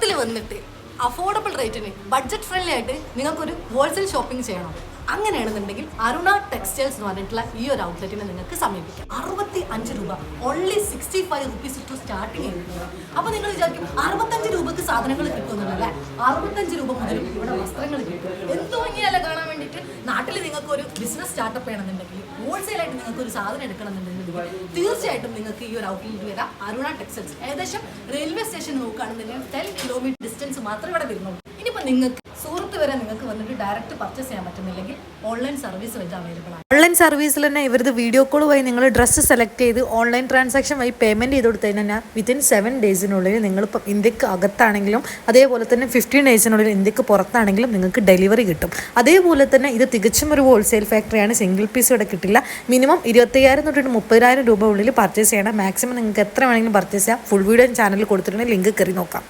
കേരളത്തിൽ വന്നിട്ട് അഫോർഡബിൾ റേറ്റിന് ബഡ്ജറ്റ് ഫ്രണ്ട്ലി ആയിട്ട് നിങ്ങൾക്കൊരു ഹോൾസെയിൽ ഷോപ്പിംഗ് ചെയ്യണം. അങ്ങനെയാണെന്നുണ്ടെങ്കിൽ അരുണ ടെക്സ്റ്റൈൽസ് എന്ന് പറഞ്ഞിട്ടുള്ള ഈ ഒരു ഔട്ട്ലെറ്റിനെ നിങ്ങൾക്ക് സമീപിക്കാം. അറുപത്തി അഞ്ച് രൂപ. Only sixty five rupees to starting ചെയ്യുന്നത് അപ്പോൾ നിങ്ങൾ വിചാരിക്കും അറുപത്തഞ്ച് രൂപക്ക് സാധനങ്ങൾ കിട്ടുന്നുണ്ടല്ലേ അറുപത്തഞ്ച് രൂപ മുതൽ ഇവിടെ വസ്ത്രങ്ങൾ കിട്ടും. നാട്ടിൽ നിങ്ങൾക്ക് ഒരു ബിസിനസ് സ്റ്റാർട്ടപ്പ് ചെയ്യണമെന്നുണ്ടെങ്കിൽ ഹോൾസെയിൽ ആയിട്ട് നിങ്ങൾക്ക് ഒരു സാധനം എടുക്കണമെന്നുണ്ടെങ്കിൽ തീർച്ചയായിട്ടും നിങ്ങൾക്ക് ഈ ഒരു ഔട്ട്ലെറ്റ് വരാം. അരുണ ടെക്സ്റ്റൈൽസ് ഏകദേശം റെയിൽവേ സ്റ്റേഷൻ നോക്കുകയാണെന്നുണ്ടെങ്കിൽ ടെൻ കിലോമീറ്റർ ഡിസ്റ്റൻസ് മാത്രമേ ഇവിടെ വരുന്നുള്ളൂ. ഇനിയിപ്പോൾ നിങ്ങൾക്ക് വരെ നിങ്ങൾക്ക് വന്നിട്ട് ഡയറക്റ്റ് പർച്ചേസ് ചെയ്യാൻ പറ്റുന്നില്ലെങ്കിൽ ഓൺലൈൻ സർവീസ് വെച്ച് അവൈലബിൾ ആണ്. ഓൺലൈൻ സർവീസിൽ തന്നെ ഇവരത് വീഡിയോ കോൾ വഴി നിങ്ങൾ ഡ്രസ്സ് സെലക്ട് ചെയ്ത് ഓൺലൈൻ ട്രാൻസാക്ഷൻ വഴി പേയ്മെന്റ് ചെയ്ത് കൊടുത്തു കഴിഞ്ഞാൽ വിത്തിൻ സെവൻ ഡേയ്സിനുള്ളിൽ നിങ്ങൾ ഇന്ത്യയ്ക്ക് അകത്താണെങ്കിലും അതേപോലെ തന്നെ ഫിഫ്റ്റീൻ ഡേയ്സിനുള്ളിൽ ഇന്ത്യയ്ക്ക് പുറത്താണെങ്കിലും നിങ്ങൾക്ക് ഡെലിവറി കിട്ടും. അതേപോലെ തന്നെ ഇത് തികച്ചും ഒരു ഹോൾസെയിൽ ഫാക്ടറിയാണ് സിംഗിൾ പീസ് ഇവിടെ കിട്ടില്ല. മിനിമം ഇരുപത്തയ്യായിരം തൊട്ടിട്ട് മുപ്പതിനായിരം രൂപ ഉള്ളിൽ പർച്ചേസ് ചെയ്യണം. മാക്സിമം നിങ്ങൾക്ക് എത്ര വേണമെങ്കിലും പർച്ചേസ് ചെയ്യാം. ഫുൾ വീഡിയോ ചാനലിൽ കൊടുത്തിട്ടുണ്ടെങ്കിൽ ലിങ്ക് കയറി നോക്കാം.